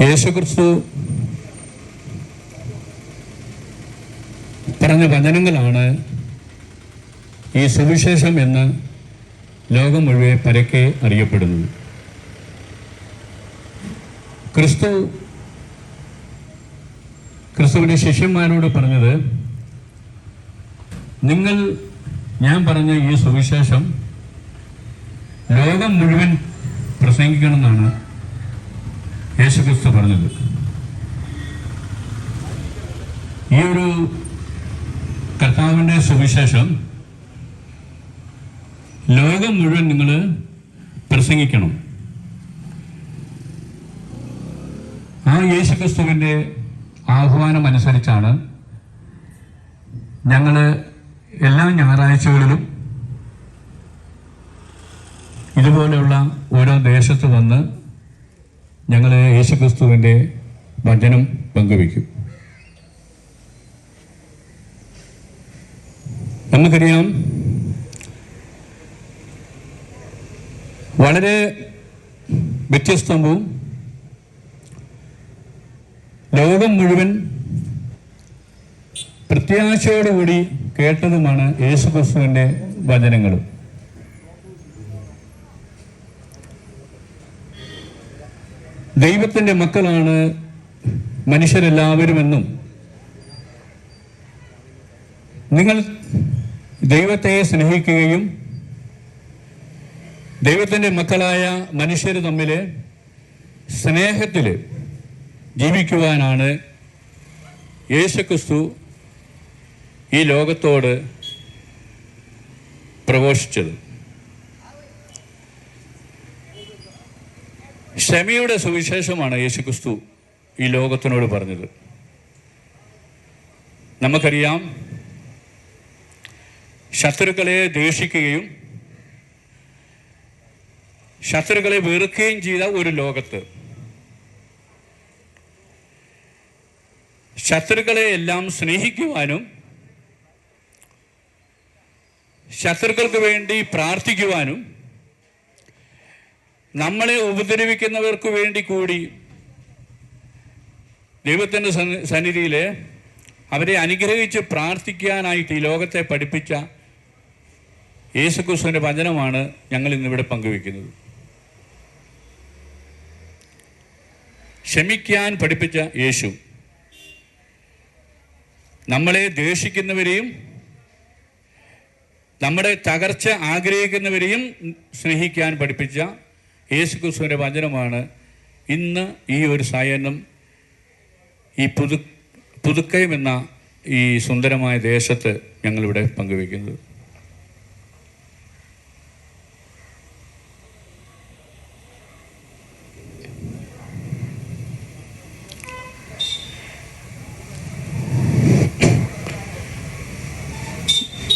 യേശുക്രിസ്തു പറഞ്ഞ വചനങ്ങളാണ് ഈ സുവിശേഷം എന്ന് ലോകം മുഴുവൻ പരക്കെ അറിയപ്പെടുന്നത്. ക്രിസ്തു ക്രിസ്തുവിന്റെ ശിഷ്യന്മാരോട് പറഞ്ഞത് നിങ്ങൾ ഞാൻ പറഞ്ഞ ഈ സുവിശേഷം ലോകം മുഴുവൻ പ്രസംഗിക്കണമെന്നാണ് യേശുക്രിസ്തു പറഞ്ഞത്. ഈ ഒരു കർത്താവിന്റെ സുവിശേഷം ലോകം മുഴുവൻ നിങ്ങൾ പ്രസംഗിക്കണം. ആ യേശുക്രിസ്തുവിന്റെ ആഹ്വാനം അനുസരിച്ചാണ് ഞങ്ങൾ എല്ലാ ഞായറാഴ്ചകളിലും ഇതുപോലെയുള്ള ഓരോ ദേശത്ത് വന്ന് ഞങ്ങൾ യേശുക്രിസ്തുവിന്റെ വചനം പങ്കുവയ്ക്കും. നമുക്കറിയാം വളരെ വ്യത്യസ്തവും ലോകം മുഴുവൻ പ്രത്യാശയോടുകൂടി കേട്ടതുമാണ് യേശുക്രിസ്തുവിന്റെ വചനങ്ങളും. ദൈവത്തിന്റെ മക്കളാണ് മനുഷ്യരെല്ലാവരുമെന്നും നിങ്ങൾ ദൈവത്തെ സ്നേഹിക്കുകയും ദൈവത്തിന്റെ മക്കളായ മനുഷ്യർ തമ്മിൽ സ്നേഹത്തിൽ ജീവിക്കുവാനാണ് യേശുക്രിസ്തു ഈ ലോകത്തോട് പ്രഘോഷിച്ചത് ക്ഷമയുടെ സുവിശേഷമാണ് യേശുക്രിസ്തു ഈ ലോകത്തിനോട് പറഞ്ഞത്. നമുക്കറിയാം ശത്രുക്കളെ ദേഷിക്കുകയും ശത്രുക്കളെ വെറുക്കുകയും ചെയ്ത ഒരു ലോകത്ത് ശത്രുക്കളെ എല്ലാം സ്നേഹിക്കുവാനും ശത്രുക്കൾക്ക് വേണ്ടി പ്രാർത്ഥിക്കുവാനും നമ്മളെ ഉപദ്രവിക്കുന്നവർക്ക് വേണ്ടി കൂടി ദൈവത്തിന്റെ സന്നിധിയിൽ അവരെ അനുഗ്രഹിച്ച് പ്രാർത്ഥിക്കാനായിട്ട് ഈ ലോകത്തെ പഠിപ്പിച്ച യേശുക്രിസ്തുവിന്റെ വചനമാണ് ഞങ്ങൾ ഇന്നിവിടെ പങ്കുവെക്കുന്നത് ക്ഷമിക്കാൻ പഠിപ്പിച്ച യേശു നമ്മളെ ദേഷിക്കുന്നവരെയും നമ്മുടെ തകർച്ച ആഗ്രഹിക്കുന്നവരെയും സ്നേഹിക്കാൻ പഠിപ്പിച്ച യേശുക്രിസ്തുവിന്റെ വചനമാണ് ഇന്ന് ഈ ഒരു സായനം ഈ പുതു പുതുക്കയം എന്ന ഈ സുന്ദരമായ ദേശത്ത് ഞങ്ങളിവിടെ പങ്കുവയ്ക്കുന്നത്.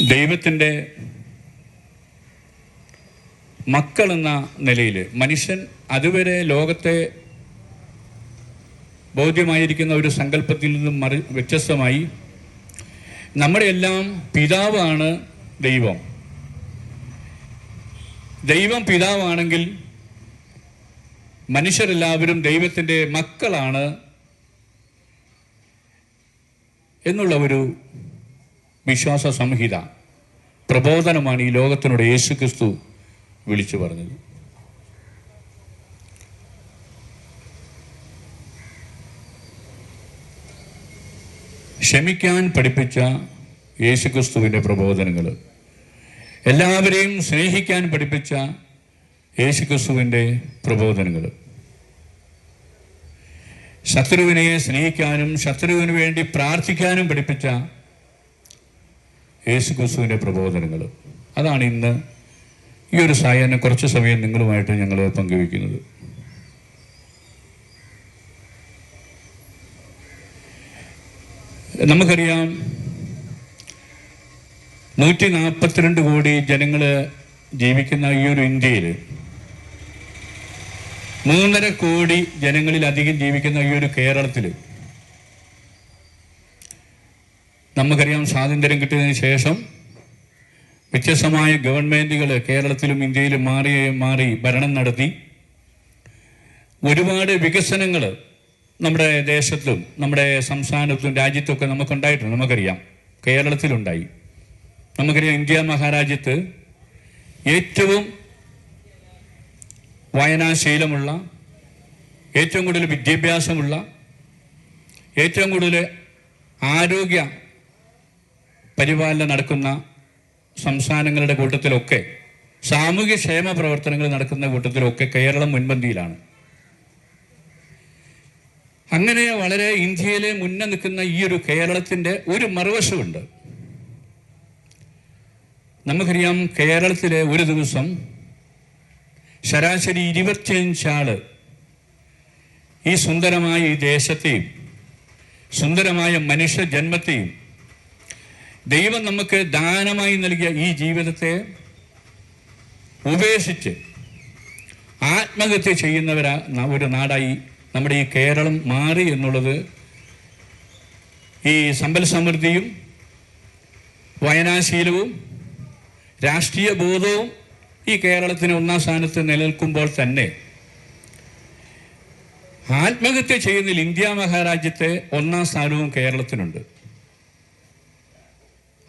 ദൈവത്തിന്റെ മക്കൾ എന്ന നിലയിൽ മനുഷ്യൻ അതുവരെ ലോകത്തെ ബോധ്യമായിരിക്കുന്ന ഒരു സങ്കല്പത്തിൽ നിന്നും മറി വ്യത്യസ്തമായി നമ്മുടെ എല്ലാം പിതാവാണ് ദൈവം. ദൈവം പിതാവാണെങ്കിൽ മനുഷ്യരെല്ലാവരും ദൈവത്തിന്റെ മക്കളാണ് എന്നുള്ള ഒരു വിശ്വാസ സംഹിത പ്രബോധനമാണ് ഈ ലോകത്തിനോട് യേശു ക്രിസ്തു വിളിച്ചു പറഞ്ഞത്. ക്ഷമിക്കാൻ പഠിപ്പിച്ച യേശുക്രിസ്തുവിന്റെ പ്രബോധനങ്ങൾ. എല്ലാവരെയും സ്നേഹിക്കാൻ പഠിപ്പിച്ച യേശുക്രിസ്തുവിന്റെ പ്രബോധനങ്ങൾ. ശത്രുവിനെ സ്നേഹിക്കാനും ശത്രുവിന് വേണ്ടി പ്രാർത്ഥിക്കാനും പഠിപ്പിച്ച യേശുക്രിസ്തുവിന്റെ പ്രബോധനങ്ങൾ. അതാണ് ഇന്ന് ഈ ഒരു സായാഹ്നം കുറച്ച് സമയം നിങ്ങളുമായിട്ട് ഞങ്ങൾ പങ്കുവയ്ക്കുന്നത് നമുക്കറിയാം നൂറ്റി നാൽപ്പത്തിരണ്ട് കോടി ജനങ്ങൾ ജീവിക്കുന്ന ഈ ഒരു ഇന്ത്യയിൽ മൂന്നര കോടി ജനങ്ങളിലധികം ജീവിക്കുന്ന ഈ ഒരു കേരളത്തിൽ നമുക്കറിയാം സ്വാതന്ത്ര്യം കിട്ടിയതിന് ശേഷം വ്യത്യസ്തമായ ഗവൺമെന്റുകൾ കേരളത്തിലും ഇന്ത്യയിലും മാറി മാറി ഭരണം നടത്തി. ഒരുപാട് വികസനങ്ങൾ നമ്മുടെ ദേശത്തും നമ്മുടെ സംസ്ഥാനത്തും രാജ്യത്തുമൊക്കെ നമുക്കുണ്ടായിട്ടുണ്ട്. നമുക്കറിയാം. കേരളത്തിലുണ്ടായി. നമുക്കറിയാം ഇന്ത്യ മഹാരാജ്യത്ത് ഏറ്റവും വായനാശീലമുള്ള ഏറ്റവും കൂടുതൽ വിദ്യാഭ്യാസമുള്ള ഏറ്റവും കൂടുതൽ ആരോഗ്യ പരിപാലനം നടക്കുന്ന സംസ്ഥാനങ്ങളുടെ കൂട്ടത്തിലൊക്കെ സാമൂഹ്യ ക്ഷേമ പ്രവർത്തനങ്ങൾ നടക്കുന്ന കൂട്ടത്തിലൊക്കെ കേരളം മുൻപന്തിയിലാണ്. അങ്ങനെ വളരെ ഇന്ത്യയിലെ മുന്നേ നിൽക്കുന്ന ഈ ഒരു കേരളത്തിന്റെ ഒരു മറുവശമുണ്ട്. നമുക്കറിയാം കേരളത്തിലെ ഒരു ദിവസം ശരാശരി ഇരുപത്തിയഞ്ചാൾ ഈ സുന്ദരമായ ഈ ദേശത്തെയും സുന്ദരമായ മനുഷ്യ ജന്മത്തെയും ദൈവം നമുക്ക് ദാനമായി നൽകിയ ഈ ജീവിതത്തെ ഉപേക്ഷിച്ച് ആത്മഹത്യ ചെയ്യുന്നവരാ ഒരു നാടായി നമ്മുടെ ഈ കേരളം മാറി എന്നുള്ളത് ഈ സമ്പൽ സമൃദ്ധിയും വയനാശീലവും രാഷ്ട്രീയ ബോധവും ഈ കേരളത്തിന് ഒന്നാം സ്ഥാനത്ത് നിലനിൽക്കുമ്പോൾ തന്നെ ആത്മഹത്യ ചെയ്യുന്നതിൽ ഇന്ത്യ മഹാരാജ്യത്തെ ഒന്നാം സ്ഥാനവും കേരളത്തിനുണ്ട്.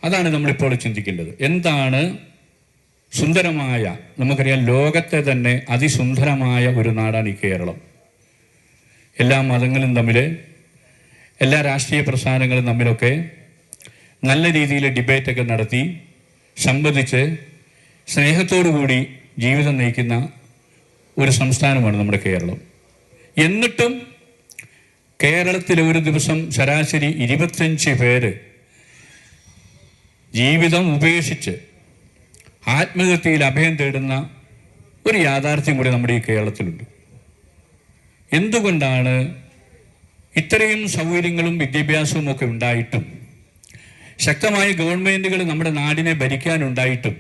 അതാണ് നമ്മളിപ്പോൾ ചിന്തിക്കേണ്ടത്. എന്താണ് സുന്ദരമായ നമുക്കറിയാം ലോകത്തെ തന്നെ അതിസുന്ദരമായ ഒരു നാടാണ് ഈ കേരളം. എല്ലാ മതങ്ങളും തമ്മിൽ എല്ലാ രാഷ്ട്രീയ പ്രസ്ഥാനങ്ങളും തമ്മിലൊക്കെ നല്ല രീതിയിൽ ഡിബേറ്റൊക്കെ നടത്തി സംബന്ധിച്ച് സ്നേഹത്തോടു കൂടി ജീവിതം നയിക്കുന്ന ഒരു സംസ്ഥാനമാണ് നമ്മുടെ കേരളം. എന്നിട്ടും കേരളത്തിൽ ഒരു ദിവസം ശരാശരി ഇരുപത്തഞ്ച് പേര് ജീവിതം ഉപേക്ഷിച്ച് ആത്മഹത്യയിൽ അഭയം തേടുന്ന ഒരു യാഥാർത്ഥ്യം കൂടി നമ്മുടെ ഈ കേരളത്തിലുണ്ട്. എന്തുകൊണ്ടാണ് ഇത്രയും സൗകര്യങ്ങളും വിദ്യാഭ്യാസവും ഒക്കെ ഉണ്ടായിട്ടും ശക്തമായ ഗവൺമെന്റുകൾ നമ്മുടെ നാടിനെ ഭരിക്കാനുണ്ടായിട്ടും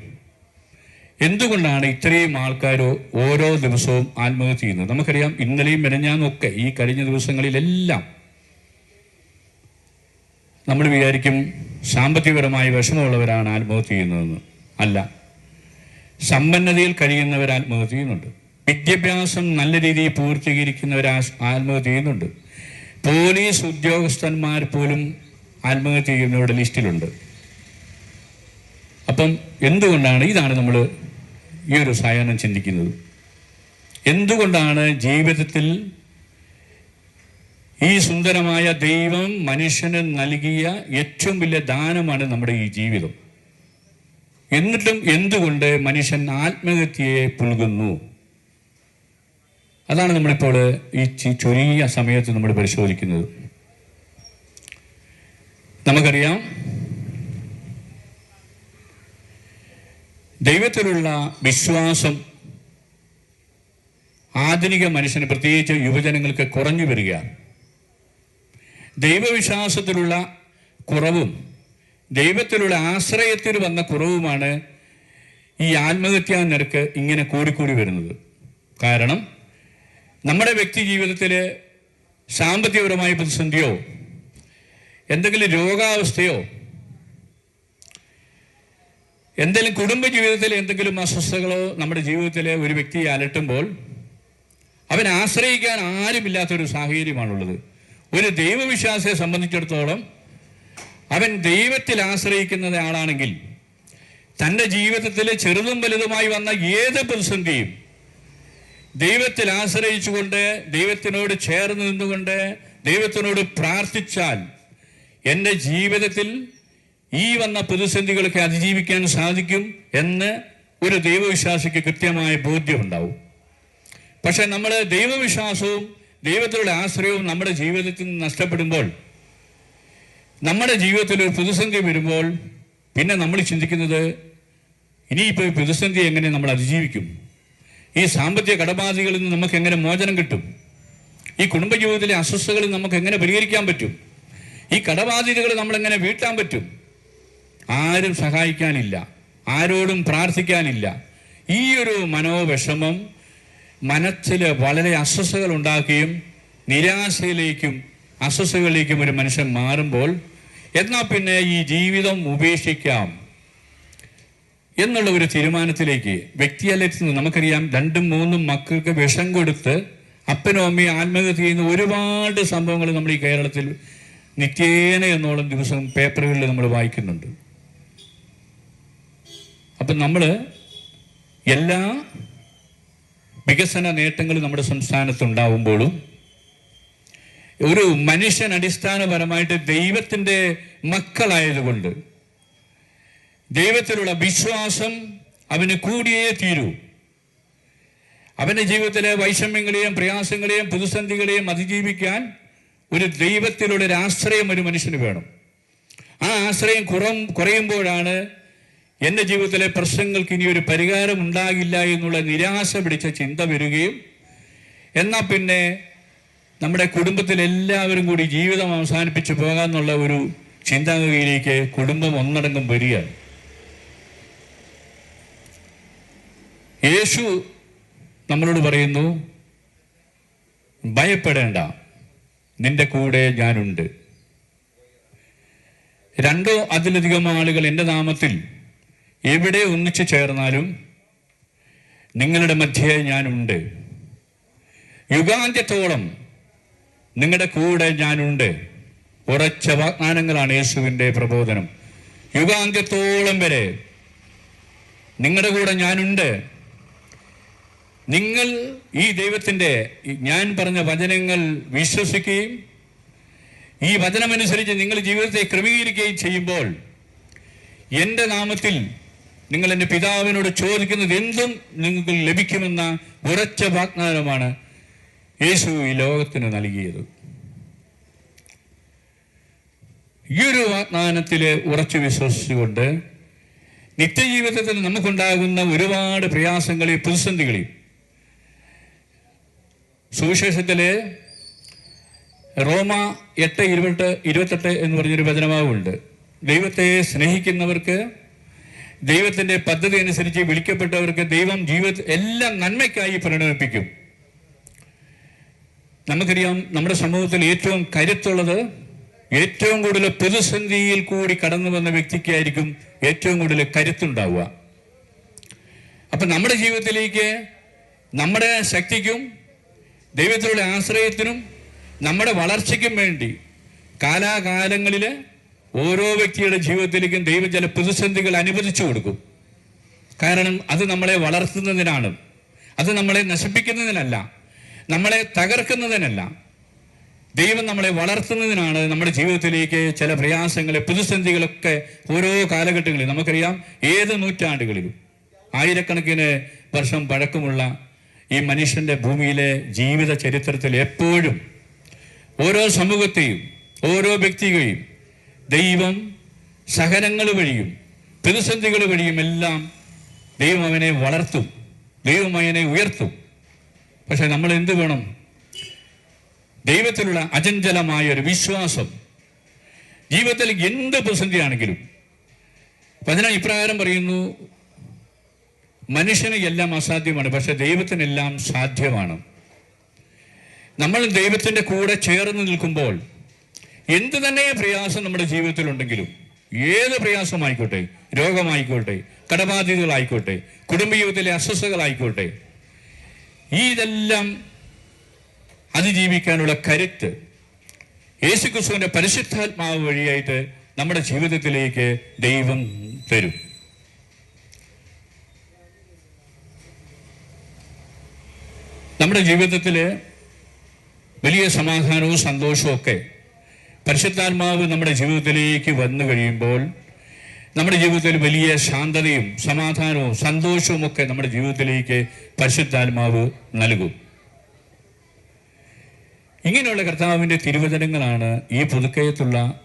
എന്തുകൊണ്ടാണ് ഇത്രയും ആൾക്കാർ ഓരോ ദിവസവും ആത്മഹത്യ ചെയ്യുന്നത്? നമുക്കറിയാം ഇന്നലെയും മെനഞ്ഞാന്നൊക്കെ ഈ കഴിഞ്ഞ ദിവസങ്ങളിലെല്ലാം നമ്മൾ വിചാരിക്കും സാമ്പത്തികപരമായ വിഷമമുള്ളവരാണ് ആത്മഹത്യ ചെയ്യുന്നതെന്ന്. അല്ല. സമ്പന്നതയിൽ കഴിയുന്നവർ ആത്മഹത്യ ചെയ്യുന്നുണ്ട്. വിദ്യാഭ്യാസം നല്ല രീതിയിൽ പൂർത്തീകരിക്കുന്നവർ ആത്മഹത്യ ചെയ്യുന്നുണ്ട്. പോലീസ് ഉദ്യോഗസ്ഥന്മാർ പോലും ആത്മഹത്യ ചെയ്യുന്നവരുടെ ലിസ്റ്റിലുണ്ട്. അപ്പം എന്തുകൊണ്ടാണ് ഇതാണ് നമ്മൾ ഈ ഒരു സായാഹ്നം ചിന്തിക്കുന്നത്. എന്തുകൊണ്ടാണ് ജീവിതത്തിൽ ഈ സുന്ദരമായ ദൈവം മനുഷ്യന് നൽകിയ ഏറ്റവും വലിയ ദാനമാണ് നമ്മുടെ ഈ ജീവിതം. എന്നിട്ടും എന്തുകൊണ്ട് മനുഷ്യൻ ആത്മഹത്യയെ പുൽകുന്നു? അതാണ് നമ്മളിപ്പോൾ ഈ ചുരുങ്ങിയ സമയത്ത് നമ്മൾ പരിശോധിക്കുന്നത്. നമുക്കറിയാം ദൈവത്തിലുള്ള വിശ്വാസം ആധുനിക മനുഷ്യന് പ്രത്യേകിച്ച് യുവജനങ്ങൾക്ക് കുറഞ്ഞു വരികയാണ്. ദൈവവിശ്വാസത്തിലുള്ള കുറവും ദൈവത്തിലുള്ള ആശ്രയത്തിൽ വന്ന കുറവുമാണ് ഈ ആത്മഹത്യാ നിരക്ക് ഇങ്ങനെ കൂടിക്കൂടി വരുന്നത്. കാരണം നമ്മുടെ വ്യക്തി ജീവിതത്തിൽ സാമ്പത്തികപരമായ പ്രതിസന്ധിയോ എന്തെങ്കിലും രോഗാവസ്ഥയോ എന്തെങ്കിലും കുടുംബ ജീവിതത്തിൽ എന്തെങ്കിലും അസ്വസ്ഥതകളോ നമ്മുടെ ജീവിതത്തിലെ ഒരു വ്യക്തിയെ അലട്ടുമ്പോൾ അവൻ ആശ്രയിക്കാൻ ആരുമില്ലാത്തൊരു സാഹചര്യമാണുള്ളത്. ഒരു ദൈവവിശ്വാസിയെ സംബന്ധിച്ചിടത്തോളം അവൻ ദൈവത്തിൽ ആശ്രയിക്കുന്ന ആളാണെങ്കിൽ തന്റെ ജീവിതത്തിൽ ചെറുതും വലുതുമായി വന്ന ഏത് പ്രതിസന്ധിയും ദൈവത്തിൽ ആശ്രയിച്ചുകൊണ്ട് ദൈവത്തിനോട് ചേർന്ന് നിന്നുകൊണ്ട് ദൈവത്തിനോട് പ്രാർത്ഥിച്ചാൽ എന്റെ ജീവിതത്തിൽ ഈ വന്ന പ്രതിസന്ധികളൊക്കെ അതിജീവിക്കാൻ സാധിക്കും എന്ന് ഒരു ദൈവവിശ്വാസിക്ക് കൃത്യമായ ബോധ്യമുണ്ടാവും. പക്ഷെ നമ്മൾ ദൈവവിശ്വാസവും ദൈവത്തിലുള്ള ആശ്രയവും നമ്മുടെ ജീവിതത്തിൽ നിന്ന് നഷ്ടപ്പെടുമ്പോൾ നമ്മുടെ ജീവിതത്തിൽ ഒരു പ്രതിസന്ധി വരുമ്പോൾ പിന്നെ നമ്മൾ ചിന്തിക്കുന്നത് ഇനിയിപ്പോൾ ഈ പ്രതിസന്ധി എങ്ങനെ നമ്മൾ അതിജീവിക്കും? ഈ സാമ്പത്തിക കടബാധകളിൽ നിന്ന് നമുക്ക് എങ്ങനെ മോചനം കിട്ടും? ഈ കുടുംബജീവിതത്തിലെ അസ്വസ്ഥകളിൽ നമുക്ക് എങ്ങനെ പരിഹരിക്കാൻ പറ്റും? ഈ കടബാധ്യതകൾ നമ്മളെങ്ങനെ വീട്ടാൻ പറ്റും? ആരും സഹായിക്കാനില്ല. ആരോടും പ്രാർത്ഥിക്കാനില്ല. ഈ ഒരു മനോവിഷമം മനസ്സിൽ വളരെ അസ്വസ്ഥകൾ ഉണ്ടാക്കുകയും നിരാശയിലേക്കും അസ്വസ്ഥകളിലേക്കും ഒരു മനുഷ്യൻ മാറുമ്പോൾ എന്നാൽ പിന്നെ ഈ ജീവിതം ഉപേക്ഷിക്കാം എന്നുള്ള ഒരു തീരുമാനത്തിലേക്ക് വ്യക്തിയല്ലെത്തുന്നത് നമുക്കറിയാം രണ്ടും മൂന്നും മക്കൾക്ക് വിഷം കൊടുത്ത് അപ്പനും അമ്മയും ആത്മഹത്യ ചെയ്യുന്ന ഒരുപാട് സംഭവങ്ങൾ നമ്മൾ ഈ കേരളത്തിൽ നിത്യേന എന്നോളം ദിവസം പേപ്പറുകളിൽ നമ്മൾ വായിക്കുന്നുണ്ട്. അപ്പം നമ്മൾ എല്ലാ വികസന നേട്ടങ്ങൾ നമ്മുടെ സംസ്ഥാനത്ത് ഉണ്ടാവുമ്പോഴും ഒരു മനുഷ്യൻ അടിസ്ഥാനപരമായിട്ട് ദൈവത്തിന്റെ മക്കളായതുകൊണ്ട് ദൈവത്തിലുള്ള വിശ്വാസം അവന് കൂടിയേ തീരൂ. അവന്റെ ജീവിതത്തിലെ വൈഷമ്യങ്ങളെയും പ്രയാസങ്ങളെയും പ്രതിസന്ധികളെയും അതിജീവിക്കാൻ ഒരു ദൈവത്തിലുള്ള ആശ്രയം ഒരു മനുഷ്യന് വേണം. ആ ആശ്രയം കുറം കുറയുമ്പോഴാണ് എന്റെ ജീവിതത്തിലെ പ്രശ്നങ്ങൾക്ക് ഇനി ഒരു പരിഹാരം ഉണ്ടാകില്ല എന്നുള്ള നിരാശ പിടിച്ച ചിന്ത വരികയും എന്നാൽ പിന്നെ നമ്മുടെ കുടുംബത്തിലെല്ലാവരും കൂടി ജീവിതം അവസാനിപ്പിച്ച് പോകാമെന്നുള്ള ഒരു ചിന്താഗതിയിലേക്ക് കുടുംബം ഒന്നടങ്കം വരികയാണ്. യേശു നമ്മളോട് പറയുന്നു ഭയപ്പെടേണ്ട നിന്റെ കൂടെ ഞാനുണ്ട്. രണ്ടോ അതിലധികം ആളുകൾ എന്റെ നാമത്തിൽ എവിടെ ഒന്നിച്ചു ചേർന്നാലും നിങ്ങളുടെ മധ്യേ ഞാനുണ്ട്. യുഗാന്ത്യത്തോളം നിങ്ങളുടെ കൂടെ ഞാനുണ്ട്. ഉറച്ച വാഗ്ദാനങ്ങളാണ് യേശുവിന്റെ പ്രബോധനം. യുഗാന്ത്യത്തോളം വരെ നിങ്ങളുടെ കൂടെ ഞാനുണ്ട്. നിങ്ങൾ ഈ ദൈവത്തിന്റെ ഞാൻ പറഞ്ഞ വചനങ്ങൾ വിശ്വസിക്കുകയും ഈ വചനമനുസരിച്ച് നിങ്ങൾ ജീവിതത്തെ ക്രമീകരിക്കുകയും ചെയ്യുമ്പോൾ എന്റെ നാമത്തിൽ നിങ്ങൾ എന്റെ പിതാവിനോട് ചോദിക്കുന്നത് എന്തും നിങ്ങൾക്ക് ലഭിക്കുമെന്ന ഉറച്ച വാഗ്ദാനമാണ് യേശു ഈ ലോകത്തിന് നൽകിയത്. ഈ ഒരു വാഗ്ദാനത്തിൽ ഉറച്ചു വിശ്വസിച്ചുകൊണ്ട് നിത്യജീവിതത്തിൽ നമുക്കുണ്ടാകുന്ന ഒരുപാട് പ്രയാസങ്ങളെയും പ്രതിസന്ധികളെയും സുവിശേഷത്തിലെ റോമ എട്ട് ഇരുപത്തെട്ട് ഇരുപത്തെട്ട് എന്ന് പറഞ്ഞൊരു വചനമാവുണ്ട്. ദൈവത്തെ സ്നേഹിക്കുന്നവർക്ക് ദൈവത്തിന്റെ പദ്ധതി അനുസരിച്ച് വിളിക്കപ്പെട്ടവർക്ക് ദൈവം ജീവിത എല്ലാം നന്മയ്ക്കായി പരിണമിപ്പിക്കും. നമുക്കറിയാം നമ്മുടെ സമൂഹത്തിൽ ഏറ്റവും കരുത്തുള്ളത് ഏറ്റവും കൂടുതൽ പ്രതിസന്ധിയിൽ കൂടി കടന്നു വന്ന വ്യക്തിക്കായിരിക്കും ഏറ്റവും കൂടുതൽ കരുത്തുണ്ടാവുക. അപ്പൊ നമ്മുടെ ജീവിതത്തിലേക്ക് നമ്മുടെ ശക്തിക്കും ദൈവത്തിലുള്ള ആശ്രയത്തിനും നമ്മുടെ വളർച്ചയ്ക്കും വേണ്ടി കാലാകാലങ്ങളിൽ ഓരോ വ്യക്തിയുടെ ജീവിതത്തിലേക്കും ദൈവം ചില പ്രതിസന്ധികൾ അനുവദിച്ചു കൊടുക്കും. കാരണം അത് നമ്മളെ വളർത്തുന്നതിനാണ്. അത് നമ്മളെ നശിപ്പിക്കുന്നതിനല്ല. നമ്മളെ തകർക്കുന്നതിനല്ല. ദൈവം നമ്മളെ വളർത്തുന്നതിനാണ് നമ്മുടെ ജീവിതത്തിലേക്ക് ചില പ്രയാസങ്ങൾ പ്രതിസന്ധികളൊക്കെ ഓരോ കാലഘട്ടങ്ങളിൽ നമുക്കറിയാം. ഏത് നൂറ്റാണ്ടുകളിലും ആയിരക്കണക്കിന് വർഷം പഴക്കമുള്ള ഈ മനുഷ്യന്റെ ഭൂമിയിലെ ജീവിത ചരിത്രത്തിൽ എപ്പോഴും ഓരോ സമൂഹത്തെയും ഓരോ വ്യക്തികളെയും ദൈവം സഹനങ്ങൾ വഴിയും പ്രതിസന്ധികൾ വഴിയും എല്ലാം ദൈവം അവനെ വളർത്തും ദൈവം അവനെ ഉയർത്തും. പക്ഷെ നമ്മൾ എന്ത് വേണം? ദൈവത്തിലുള്ള അചഞ്ചലമായ ഒരു വിശ്വാസം. ജീവിതത്തിൽ എന്ത് പ്രതിസന്ധിയാണെങ്കിലും. അപ്പൊ ഇപ്രകാരം പറയുന്നു മനുഷ്യന് എല്ലാം അസാധ്യമാണ് പക്ഷെ ദൈവത്തിനെല്ലാം സാധ്യമാണ്. നമ്മൾ ദൈവത്തിന്റെ കൂടെ ചേർന്ന് നിൽക്കുമ്പോൾ എന്ത് തന്നെ പ്രയാസം നമ്മുടെ ജീവിതത്തിലുണ്ടെങ്കിലും ഏത് പ്രയാസമായിക്കോട്ടെ രോഗമായിക്കോട്ടെ കടബാധ്യതകളായിക്കോട്ടെ കുടുംബജീവിതത്തിലെ അസ്വസ്ഥകളായിക്കോട്ടെ ഈ ഇതെല്ലാം അതിജീവിക്കാനുള്ള കരുത്ത് യേശു ക്രിസ്തുവിന്റെ പരിശുദ്ധാത്മാവ് വഴിയായിട്ട് നമ്മുടെ ജീവിതത്തിലേക്ക് ദൈവം തരും. നമ്മുടെ ജീവിതത്തിൽ വലിയ സമാധാനവും സന്തോഷവും ഒക്കെ പരിശുദ്ധാത്മാവ് നമ്മുടെ ജീവിതത്തിലേക്ക് വന്നു കഴിയുമ്പോൾ നമ്മുടെ ജീവിതത്തിൽ വലിയ ശാന്തതയും സമാധാനവും സന്തോഷവും ഒക്കെ നമ്മുടെ ജീവിതത്തിലേക്ക് പരിശുദ്ധാത്മാവ് നൽകും. ഇങ്ങനെയുള്ള കർത്താവിന്റെ തിരുവചനങ്ങളാണ് ഈ പുതുക്കയത്തുള്ള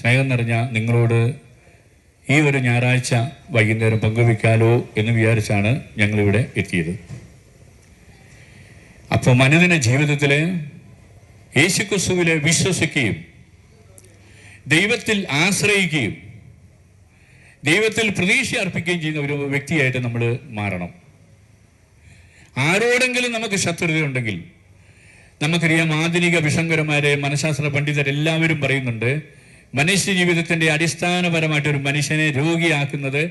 സ്നേഹം നിറഞ്ഞ നിങ്ങളോട് ഈ ഒരു ഞായറാഴ്ച വൈകുന്നേരം പങ്കുവയ്ക്കാലോ എന്ന് വിചാരിച്ചാണ് ഞങ്ങളിവിടെ എത്തിയത്. അപ്പോൾ മനുദിന ജീവിതത്തിൽ യേശുക്രിസ്തുവിലെ വിശ്വസിക്കുകയും ദൈവത്തിൽ ആശ്രയിക്കുകയും ദൈവത്തിൽ പ്രതീക്ഷ അർപ്പിക്കുകയും ചെയ്യുന്ന ഒരു വ്യക്തിയായിട്ട് നമ്മൾ മാറണം. ആരോടെങ്കിലും നമുക്ക് ശത്രുതയുണ്ടെങ്കിൽ നമുക്കറിയാം ആധുനിക വിഷങ്കരന്മാരെ മനഃശാസ്ത്ര പണ്ഡിതരെല്ലാവരും പറയുന്നുണ്ട് മനുഷ്യ ജീവിതത്തിന്റെ അടിസ്ഥാനപരമായിട്ട് ഒരു മനുഷ്യനെ രോഗിയാക്കുന്നത്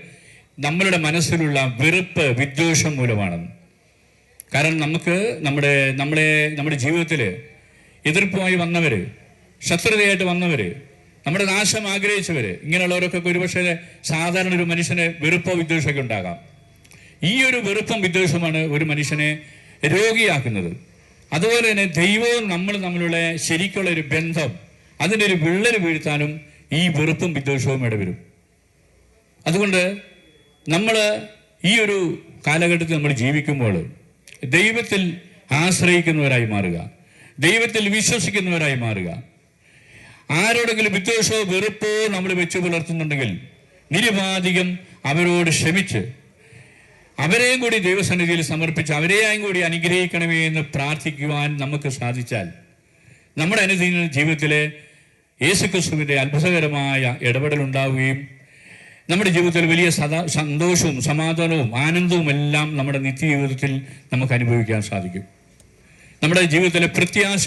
നമ്മളുടെ മനസ്സിലുള്ള വെറുപ്പ് വിദ്വേഷം മൂലമാണെന്ന് കാരണം നമുക്ക് നമ്മുടെ നമ്മുടെ നമ്മുടെ ജീവിതത്തിൽ എതിർപ്പുമായി വന്നവർ ശത്രുതയായിട്ട് വന്നവർ നമ്മുടെ നാശം ആഗ്രഹിച്ചവര് ഇങ്ങനെയുള്ളവരൊക്കെ ഒരുപക്ഷെ സാധാരണ ഒരു മനുഷ്യന് വെറുപ്പോ വിദ്വേഷമൊക്കെ ഉണ്ടാകാം. ഈ ഒരു വെറുപ്പം വിദ്വേഷമാണ് ഒരു മനുഷ്യനെ രോഗിയാക്കുന്നത്. അതുപോലെ തന്നെ ദൈവവും നമ്മൾ തമ്മിലുള്ള ശരിക്കുള്ള ഒരു ബന്ധം അതിന്റെ ഒരു വിള്ളൽ വീഴ്ത്താനും ഈ വെറുപ്പും വിദ്വേഷവും ഇടവരും. അതുകൊണ്ട് നമ്മൾ ഈ ഒരു കാലഘട്ടത്തിൽ നമ്മൾ ജീവിക്കുമ്പോൾ ദൈവത്തിൽ ആശ്രയിക്കുന്നവരായി മാറുക ദൈവത്തിൽ വിശ്വസിക്കുന്നവരായി മാറുക ആരോടെങ്കിലും വിദ്വേഷമോ വെറുപ്പോ നമ്മൾ വെച്ചു പുലർത്തുന്നുണ്ടെങ്കിൽ നിരുപാധികം അവരോട് ക്ഷമിച്ച് അവരെയും കൂടി ദൈവസന്നിധിയിൽ സമർപ്പിച്ച് അവരെയും കൂടി അനുഗ്രഹിക്കണമേ എന്ന് പ്രാർത്ഥിക്കുവാൻ നമുക്ക് സാധിച്ചാൽ നമ്മുടെ അനുദിന ജീവിതത്തിലെ യേശുക്രിസ്തുവിന്റെ അത്ഭുതകരമായ ഇടപെടൽ ഉണ്ടാവുകയും നമ്മുടെ ജീവിതത്തിൽ വലിയ സദാ സന്തോഷവും സമാധാനവും ആനന്ദവും എല്ലാം നമ്മുടെ നിത്യജീവിതത്തിൽ നമുക്ക് അനുഭവിക്കാൻ സാധിക്കും. നമ്മുടെ ജീവിതത്തിലെ പ്രത്യാശ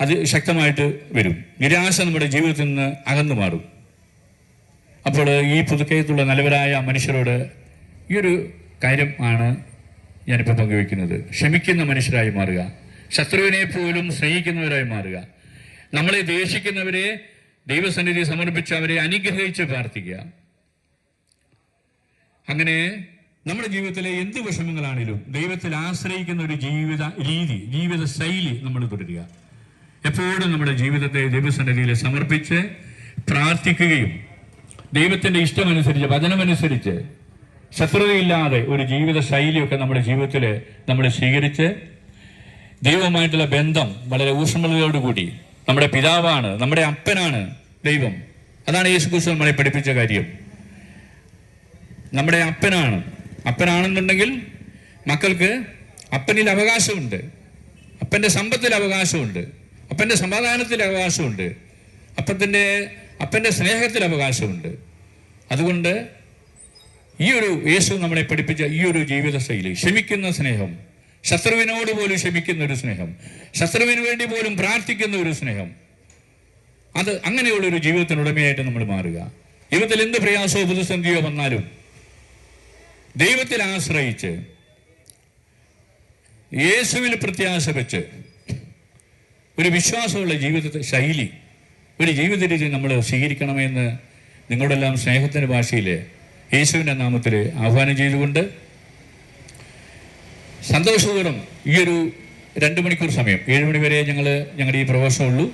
അത് ശക്തമായിട്ട് വരും. നിരാശ നമ്മുടെ ജീവിതത്തിൽ നിന്ന് അകന്നു മാറും. അപ്പോൾ ഈ പുതുക്കയത്തുള്ള നല്ലവരായ മനുഷ്യരോട് ഈ ഒരു കാര്യം ആണ് ഞാനിപ്പോൾ പങ്കുവെക്കുന്നത് ക്ഷമിക്കുന്ന മനുഷ്യരായി മാറുക. ശത്രുവിനെ പോലും സ്നേഹിക്കുന്നവരായി മാറുക. നമ്മളെ ദേഷിക്കുന്നവരെ ദൈവസന്നിധി സമർപ്പിച്ച് അവരെ അനുഗ്രഹിച്ച് പ്രാർത്ഥിക്കുക. അങ്ങനെ നമ്മുടെ ജീവിതത്തിലെ എന്ത് വിഷമങ്ങളാണെങ്കിലും ദൈവത്തിൽ ആശ്രയിക്കുന്ന ഒരു ജീവിത രീതി ജീവിത ശൈലി നമ്മൾ തുടരുക. എപ്പോഴും നമ്മുടെ ജീവിതത്തെ ദൈവസന്നിധിയിൽ സമർപ്പിച്ച് പ്രാർത്ഥിക്കുകയും ദൈവത്തിന്റെ ഇഷ്ടമനുസരിച്ച് വചനമനുസരിച്ച് ശത്രുതയില്ലാതെ ഒരു ജീവിത ശൈലിയൊക്കെ നമ്മുടെ ജീവിതത്തിൽ നമ്മൾ സ്വീകരിച്ച് ദൈവവുമായിട്ടുള്ള ബന്ധം വളരെ ഊഷ്മളതയോടുകൂടി നമ്മുടെ പിതാവാണ് നമ്മുടെ അപ്പനാണ് ദൈവം. അതാണ് യേശു ക്രിസ്തു നമ്മളെ പഠിപ്പിച്ച കാര്യം. നമ്മുടെ അപ്പനാണ്. അപ്പനാണെന്നുണ്ടെങ്കിൽ മക്കൾക്ക് അപ്പനിൽ അവകാശമുണ്ട്. അപ്പന്റെ സമ്പത്തിൽ അവകാശമുണ്ട്. അപ്പന്റെ സമാധാനത്തിൽ അവകാശമുണ്ട്. അപ്പത്തിന്റെ അപ്പന്റെ സ്നേഹത്തിൽ അവകാശമുണ്ട്. അതുകൊണ്ട് ഈ ഒരു യേശു നമ്മളെ പഠിപ്പിച്ച ഈ ഒരു ജീവിത ശൈലി ക്ഷമിക്കുന്ന സ്നേഹം ശത്രുവിനോട് പോലും ക്ഷമിക്കുന്ന ഒരു സ്നേഹം ശത്രുവിന് വേണ്ടി പോലും പ്രാർത്ഥിക്കുന്ന ഒരു സ്നേഹം അത് അങ്ങനെയുള്ള ഒരു ജീവിതത്തിനുടമയായിട്ട് നമ്മൾ മാറുക. ജീവിതത്തിൽ എന്ത് പ്രയാസമോ പ്രതിസന്ധിയോ വന്നാലും ദൈവത്തിൽ ആശ്രയിച്ച് യേശുവിൽ പ്രത്യാശ വെച്ച് ഒരു വിശ്വാസമുള്ള ജീവിതത്തെ ശൈലി ഒരു ജീവിത രീതി നമ്മൾ സ്വീകരിക്കണമെന്ന് നിങ്ങളോടെല്ലാം സ്നേഹത്തിന്റെ ഭാഷയിൽ യേശുവിന്റെ നാമത്തിൽ ആഹ്വാനം ചെയ്തുകൊണ്ട് സന്തോഷപൂർവം ഈ ഒരു രണ്ട് മണിക്കൂർ സമയം ഏഴ് മണി വരെ ഞങ്ങൾ ഞങ്ങളുടെ ഈ പ്രവേശനമുള്ളൂ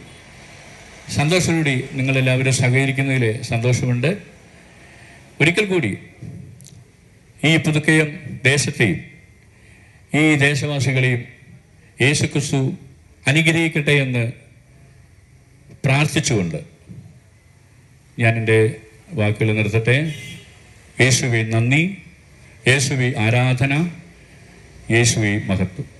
സന്തോഷത്തോടെ നിങ്ങളെല്ലാവരും സഹകരിക്കുന്നതിൽ സന്തോഷമുണ്ട്. ഒരിക്കൽ കൂടി ഈ പുതുക്കയം ദേശത്തെയും ഈ ദേശവാസികളെയും യേശുക്രിസ്തു അനുഗ്രഹിക്കട്ടെ എന്ന് പ്രാർത്ഥിച്ചുകൊണ്ട് ഞാൻ എന്റെ വാക്കുകൾ നിർത്തട്ടെ. യേശുവെ നന്ദി. യേശുവെ ആരാധന. യേശുവെ മഹത്വം.